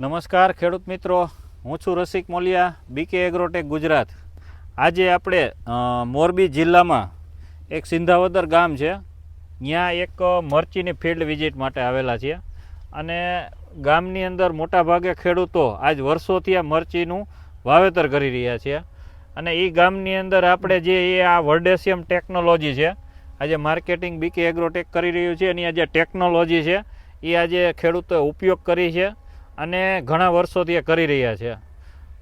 નમસ્કાર ખેડૂત મિત્રો. હું છું રસિક મોલિયા બીકે એગ્રોટેક ગુજરાત. આજે આપણે મોરબી જિલ્લામાં એક સિંધાવદર ગામ છે. ત્યાં એક મરચીની ફિલ્ડ વિઝિટ માટે આવેલા છીએ. અને ગામની અંદર મોટાભાગે ખેડૂતો આજ વર્ષોથી આ મરચીનું વાવેતર કરી રહ્યા છે. અને એ ગામની અંદર આપણે જે એ આ વર્ડેશિયમ ટેકનોલોજી છે, આજે માર્કેટિંગ બીકે એગ્રોટેક કરી રહ્યું છે. એની આ જે ટેકનોલોજી છે એ આજે ખેડૂતોએ ઉપયોગ કરી છે. અને ઘણા વર્ષોથી એ કરી રહ્યા છે.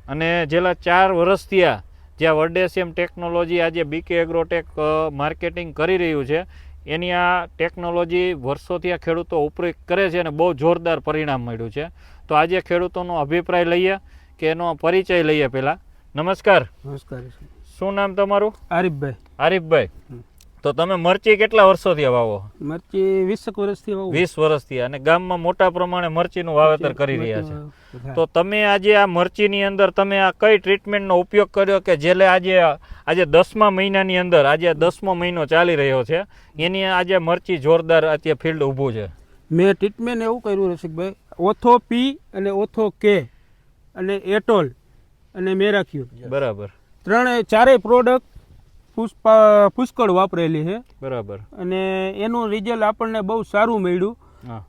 અને છેલ્લા ચાર વર્ષથી આ જ્યાં વર્ડેશિયમ ટેકનોલોજી આજે બીકે એગ્રોટેક માર્કેટિંગ કરી રહ્યું છે એની આ ટેકનોલોજી વર્ષોથી આ ખેડૂતો ઉપયોગ કરે છે અને બહુ જોરદાર પરિણામ મળ્યું છે. તો આજે ખેડૂતોનો અભિપ્રાય લઈએ કે એનો પરિચય લઈએ પહેલાં. નમસ્કાર. નમસ્કાર. શું નામ તમારું? આરીફભાઈ. આરીફભાઈ. તો તમે મરચી કેટલા વર્ષોથી વાવો? મરચી વીસેક વર્ષથી વાવો. વીસ વર્ષથી અને ગામમાં મોટા પ્રમાણે મરચીનું વાવેતર કરી રહ્યા છે. તો તમે આજે આ મરચીની અંદર તમે આ કઈ ટ્રીટમેન્ટનો ઉપયોગ કર્યો કે જેલે આજે આજે દસમા મહિનાની અંદર આજે દસમો મહિનો ચાલી રહ્યો છે એની આજે મરચી જોરદાર અત્યારે ફિલ્ડ ઊભું છે? મેં ટ્રીટમેન્ટ એવું કર્યું રસિકભાઈ ઓથો પી અને ઓથો કે અને એટોલ અને મેં રાખ્યું. બરાબર. ત્રણે ચારેય પ્રોડક્ટ પુષ્પા પુષ્કળ વાપરેલી છે. બરાબર. અને એનું રિઝલ્ટ આપણને બહુ સારું મળ્યું.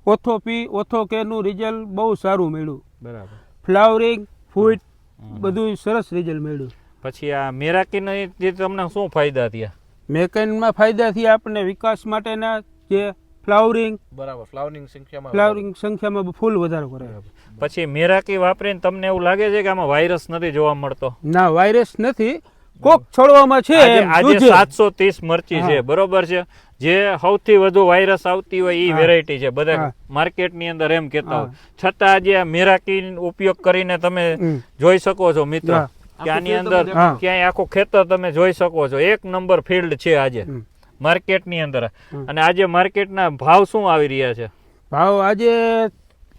ઓથો પી ઓથો કેનું રિઝલ્ટ બહુ સારું મળ્યું. બરાબર. ફ્લાવરિંગ ફૂટ. બધું સરસ રિઝલ્ટ મળ્યું. પછી આ મેરાકીન જે તમને શું ફાયદા થયા? મેકેનમાં ફાયદા થયા આપણને વિકાસ માટેના જે ફ્લાવરિંગ બરાબર ફ્લાવરિંગ સંખ્યામાં ફ્લાવરિંગ સંખ્યામાં ફૂલ વધારો કરે. પછી મેરાકી વાપરીને તમને એવું લાગે છે કે આમાં વાયરસ નથી જોવા મળતો? ના વાયરસ નથી કોક છોડવામાં છે આજે સાતસો ત્રીસ મરચી છે બરોબર છે? જે સૌથી વધુ વાયરસ આવતી હોય એ વેરાયટી છે બધા. માર્કેટની અંદર એમ કહેતા હોય. છતાં આજે મેરાકી ઉપયોગ કરીને તમે જોઈ શકો છો મિત્રો. કે આની અંદર ક્યાંય આખું ખેતર તમે જોઈ શકો છો. એક નંબર ફિલ્ડ છે આજે માર્કેટ માર્કેટની અંદર. અને આજે માર્કેટના ભાવ શું આવી રહ્યા છે? ભાવ આજે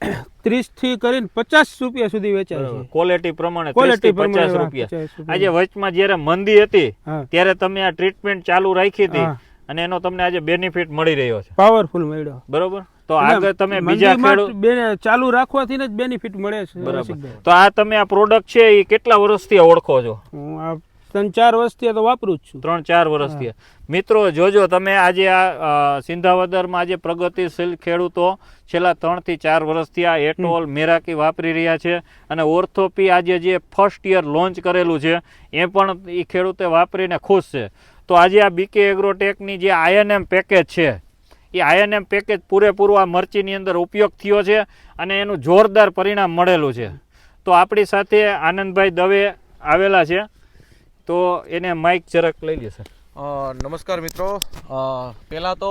ત્રીસથી કરીને પચાસ રૂપિયા સુધી વેચાય છે. ક્વોલિટી પ્રમાણે ક્વોલિટી પચાસ રૂપિયા. આજે વચમાં જ્યારે મંદી હતી ત્યારે તમે આ ટ્રીટમેન્ટ ચાલુ રાખી હતી અને એનો તમને આજે બેનિફિટ મળી રહ્યો છે. પાવરફુલ મળ્યો. બરોબર? તો આગળ તમે બીજા ખેડૂત ચાલુ રાખવાથી જ બેનિફિટ મળે છે. બરાબર. તો આ તમે આ પ્રોડક્ટ છે એ કેટલા વર્ષથી ઓળખો છો? હું આ ત્રણ ચાર વર્ષથી તો વાપરું જ છું. ત્રણ ચાર વર્ષથી મિત્રો જોજો તમે આજે આ સિંધાવદરમાં આજે પ્રગતિશીલ ખેડૂતો છેલ્લા ત્રણથી ચાર વર્ષથી આ એટોલ મેરાકી વાપરી રહ્યા છે અને ઓર્થોપી આજે જે ફર્સ્ટ યર લોન્ચ કરેલું છે એ પણ એ ખેડૂતે વાપરીને ખુશ છે. તો આજે આ બીકે એગ્રોટેકની જે આઈએનએમ પેકેજ છે એ આઈએનએમ પેકેજ પૂરેપૂરો આ મરચીની અંદર ઉપયોગ થયો છે અને એનું જોરદાર પરિણામ મળેલું છે. તો આપણી સાથે આનંદભાઈ દવે આવેલા છે. તો એને માઇક જરાક લઈ લેશે નમસ્કાર મિત્રો. પહેલાં તો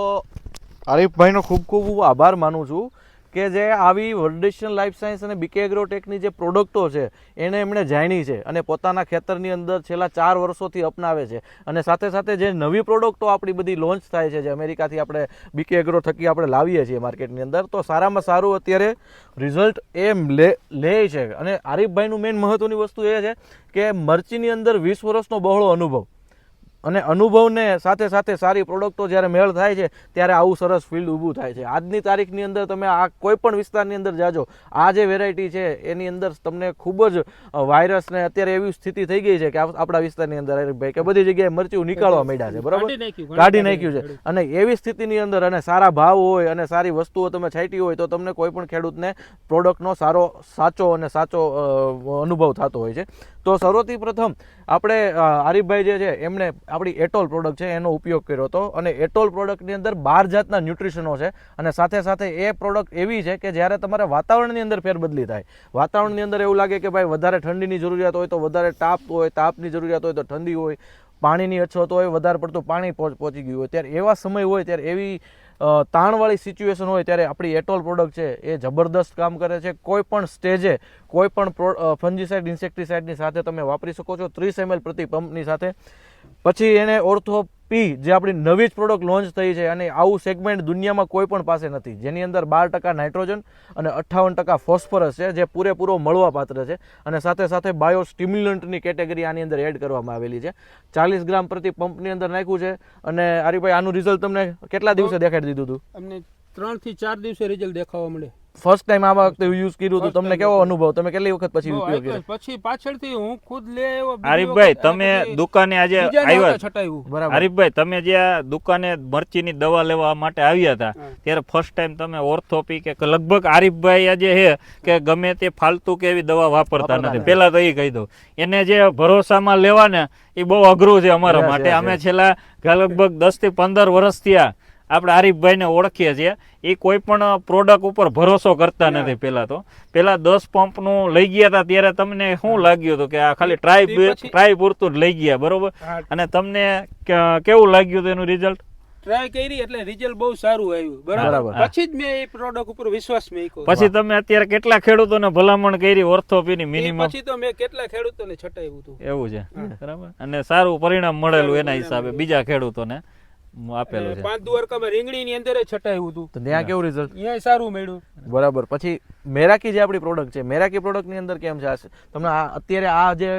આરીફભાઈનો ખૂબ ખૂબ આભાર માનું છું કે જે આવી વર્ડેશન લાઈફ સાયન્સ અને બીકે એગ્રોટેકની જે પ્રોડક્ટો છે, એને એમણે જાણી છે અને પોતાના ખેતરની અંદર છેલ્લા ચાર વર્ષોથી અપનાવે છે. અને સાથે સાથે જે નવી પ્રોડક્ટો આપણી બધી લોન્ચ થાય છે, જે અમેરિકાથી આપણે બીકે એગ્રો થકી આપણે લાવીએ છીએ માર્કેટની અંદર, તો સારામાં સારું અત્યારે રિઝલ્ટ એમ લે લે છે. અને આરીફભાઈનું મેઇન મહત્ત્વની વસ્તુ એ છે કે મરચીની અંદર વીસ વર્ષનો બહોળો અનુભવ. અને અનુભવને સાથે સાથે સારી પ્રોડક્ટો જ્યારે મેળ થાય છે ત્યારે આવું સરસ ફિલ્ડ ઊભું થાય છે. આજની તારીખની અંદર તમે આ કોઈ પણ વિસ્તારની અંદર જાજો. આ જે વેરાયટી છે એની અંદર તમને ખૂબ જ વાયરસ ને અત્યારે એવી સ્થિતિ થઈ ગઈ છે કે આપ- આપણા વિસ્તારની અંદર ભાઈ કે બધી જગ્યાએ મરચું નીકળવા માંડ્યા છે બરાબર? કાઢી નાખ્યું, છે. અને એવી સ્થિતિની અંદર અને સારા ભાવ હોય અને સારી વસ્તુઓ તમે છાંટી હોય તો તમને કોઈ પણ ખેડૂતને પ્રોડક્ટનો સારો સાચો અને સાચો અનુભવ થતો હોય છે. તો સર્વથી પ્રથમ આપણે આરીફભાઈ જે છે, એમણે આપણી એટોલ પ્રોડક્ટ છે, એનો ઉપયોગ કર્યો હતો. અને એટોલ પ્રોડક્ટની અંદર બાર જાતના ન્યુટ્રિશનો છે અને સાથે સાથે એ પ્રોડક્ટ એવી છે કે જ્યારે તમારે વાતાવરણની અંદર ફેરબદલી થાય. વાતાવરણની અંદર એવું લાગે કે ભાઈ વધારે ઠંડીની જરૂરિયાત હોય તો વધારે તાપ હોય, તાપની જરૂરિયાત હોય તો ઠંડી હોય, પાણીની અછત હોય, વધારે પડતું પાણી પહોંચી ગયું હોય. ત્યારે એવા સમય હોય ત્યારે એવી તાણવાળી સિચ્યુએશન હોય ત્યારે આપણી એટોલ પ્રોડક્ટ છે એ જબરદસ્ત કામ કરે છે. કોઈ પણ સ્ટેજે, કોઈ પણ ફંજીસાઇડ ઇન્સેક્ટિસાઇડની સાથે તમે વાપરી શકો છો ત્રીસ એમએલ પ્રતિ પંપની સાથે. પછી એને ઓર્થો પી જે આપણી નવી જ પ્રોડક્ટ લોન્ચ થઈ છે અને આવું સેગમેન્ટ દુનિયામાં કોઈ પણ પાસે નથી જેની અંદર બાર ટકા નાઇટ્રોજન અને અઠ્ઠાવન ટકા ફોસ્ફરસ છે જે પૂરેપૂરો મળવાપાત્ર છે અને સાથે સાથે બાયો સ્ટિમ્યુલન્ટની કેટેગરી આની અંદર એડ કરવામાં આવેલી છે. ચાલીસ ગ્રામ પ્રતિ પંપની અંદર નાખ્યું છે અને હરીભાઈ આનું રિઝલ્ટ તમને કેટલા દિવસે દેખાડી દીધું હતું? અમને ત્રણથી ચાર દિવસે રિઝલ્ટ દેખાવા મળે. ફર્સ્ટ ટાઈમ આ વખતે યુઝ કર્યું હતું તમને કેવો અનુભવ? તમે કેટલી વખત પછી ઉપયોગ કર્યો? પછી પાછળથી હું ખુદ લે આવ્યો હરીફભાઈ તમે દુકાને આજે આવ્યા છટાયું. બરાબર. હરીફભાઈ તમે જ્યાં દુકાને મરચીની દવા લેવા માટે આવ્યા હતા ત્યારે ફર્સ્ટ ટાઈમ તમે ઓર્થોપી કે લગભગ હરીફભાઈ આજે હે કે ગમે તે ફાલતુ કે એવી દવા વાપરતા વાપરતા નથી. પહેલા તો એ કહી દઉં. એને જે ભરોસામાં લેવા ને એ બહુ અઘરું છે અમારા માટે. અમે છેલ્લા લગભગ દસથી પંદર વર્ષ થયા આપણે આરીફભાઈને ઓળખીએ છીએ. એ કોઈ પણ પ્રોડક્ટ ઉપર ભરોસો કરતા નથી પેલા તો. પેલા દસ પંપનું લઈ ગયા હતા ત્યારે તમને શું લાગ્યું હતું કે આ ખાલી ટ્રાય ટ્રાય પૂરતું જ લઈ ગયા બરોબર? અને તમને કેવું લાગ્યું હતું એનું રિઝલ્ટ ટ્રાય કરી એટલે રિઝલ્ટ બહુ સારું આવ્યું બરાબર. પછી જ મેં એ પ્રોડક્ટ ઉપર વિશ્વાસ મેક્યો. પછી તમે અત્યારે કેટલા ખેડૂતોને ભલામણ કરી ઓર્થોપીની મિનિમમ પછી તો મેં કેટલા ખેડૂતોને છટાયું હતું. એવું છે. બરાબર? અને સારું પરિણામ મળેલું એના હિસાબે બીજા ખેડૂતોને. આપેલું છે. પાંચ દ્વારકામાં રીંગણીની અંદર જ છટાયું હતું. તો ત્યાં કેવું રિઝલ્ટ અહીંયા સારું મળ્યું. બરાબર. પછી મેરાકી જે આપણી પ્રોડક્ટ છે મેરાકી પ્રોડક્ટની અંદર કેમ છે તમને અત્યારે આ જે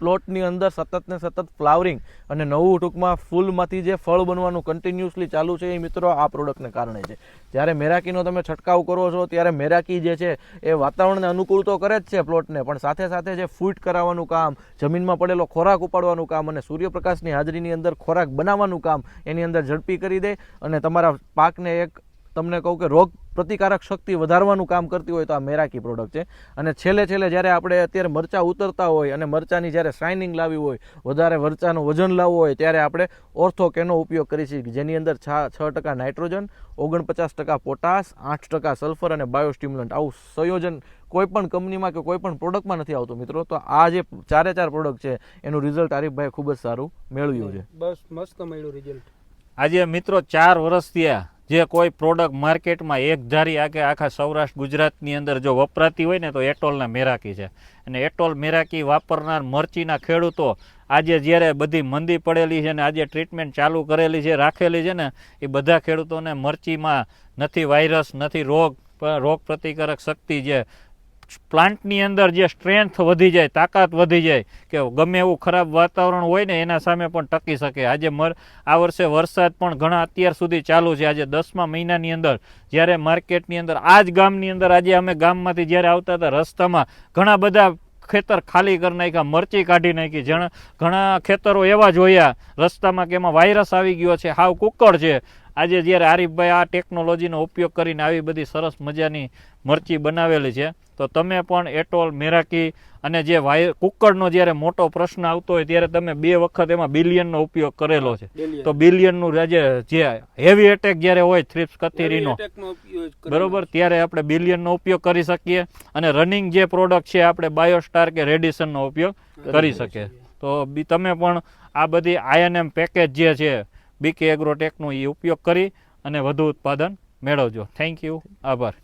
પ્લોટની અંદર સતત ને સતત ફ્લાવરિંગ અને નવું ટૂંકમાં ફૂલમાંથી જે ફળ બનવાનું કન્ટિન્યુઅસલી ચાલુ છે એ મિત્રો આ પ્રોડક્ટને કારણે છે. જ્યારે મેરાકીનો તમે છંટકાવ કરો છો, ત્યારે મેરાકી જે છે એ વાતાવરણને અનુકૂળ તો કરે જ છે પ્લોટને, પણ સાથે સાથે જે ફૂટ કરાવવાનું કામ, જમીનમાં પડેલો ખોરાક ઉપાડવાનું કામ અને સૂર્યપ્રકાશની હાજરીની અંદર ખોરાક બનાવવાનું કામ એની અંદર ઝડપી કરી દે અને તમારા પાકને એક, તમને કહું કે રોગ પ્રતિકારક શક્તિ વધારવાનું કામ કરતી હોય તો આ મેરાકી પ્રોડક્ટ છે. અને છેલ્લે છેલ્લે જ્યારે આપણે અત્યારે મરચાં ઉતરતા હોય અને મરચાંની જ્યારે શાઇનિંગ લાવી હોય વધારે મરચાંનું વજન લાવવું હોય ત્યારે આપણે ઓર્થોકેનો ઉપયોગ કરી છીએ જેની અંદર છ છ ટકા નાઇટ્રોજન ઓગણપચાસ ટકા પોટાશ આઠ ટકા સલ્ફર અને બાયોસ્ટિમ્યુલન્ટ આવું સંયોજન કોઈપણ કંપનીમાં કે કોઈપણ પ્રોડક્ટમાં નથી આવતું મિત્રો. તો આ જે ચારે ચાર પ્રોડક્ટ છે એનું રિઝલ્ટ આરીફભાઈ ખૂબ જ સારું મેળવ્યું છે. બસ મસ્ત મળ્યું રિઝલ્ટ આજે મિત્રો ચાર વર્ષ થયા. જે કોઈ પ્રોડક્ટ માર્કેટમાં એક ધારી આગે આખા સૌરાષ્ટ્ર, ગુજરાતની અંદર જો વપરાતી હોય ને તો એટોલના મેરાકી છે. અને એટોલ મેરાકી વાપરનાર મરચીના ખેડૂતો આજે જ્યારે બધી મંદી પડેલી છે ને આજે ટ્રીટમેન્ટ ચાલુ કરેલી છે, રાખેલી છે ને, એ બધા ખેડૂતોને મરચીમાં નથી વાયરસ નથી રોગ રોગ પ્રતિકારક શક્તિ જે પ્લાન્ટની અંદર જે સ્ટ્રેન્થ વધી જાય, તાકાત વધી જાય, કે ગમે એવું ખરાબ વાતાવરણ હોય ને, એના સામે પણ ટકી શકે. આજે મર, આ વર્ષે વરસાદ પણ ઘણા અત્યાર સુધી ચાલુ છે. આજે દસમા મહિનાની અંદર, જ્યારે માર્કેટની અંદર, આ જ ગામની અંદર આજે અમે ગામમાંથી જ્યારે આવતા હતા, રસ્તામાં ઘણા બધા ખેતર ખાલી કરી નાખ્યા, મરચી કાઢી નાખી. જણ, ઘણા ખેતરો એવા જોયા, રસ્તામાં કે એમાં વાયરસ આવી ગયો છે. હાવ કુકળ છે. આજે જ્યારે આરીફભાઈ આ ટેકનોલોજીનો ઉપયોગ કરીને આવી બધી સરસ મજાની મરચી બનાવેલી છે તો તમે પણ એટોલ મેરાકી અને જે વાય કુકરનો જ્યારે મોટો પ્રશ્ન આવતો હોય ત્યારે તમે બે વખત એમાં બિલિયનનો ઉપયોગ કરેલો છે. તો બિલિયનનું આજે જે હેવી એટેક જ્યારે હોય થ્રિપ્સ કથેરીનો બરોબર? ત્યારે આપણે બિલિયનનો ઉપયોગ કરી શકીએ અને રનિંગ જે પ્રોડક્ટ છે આપણે બાયોસ્ટાર કે રેડિસનનો ઉપયોગ કરી શકીએ. તો બી તમે પણ આ બધી આઈએનએમ પેકેજ જે છે બીકે એગ્રોટેકનો એ ઉપયોગ કરી અને વધુ ઉત્પાદન મેળવજો. થેન્ક યુ આભાર.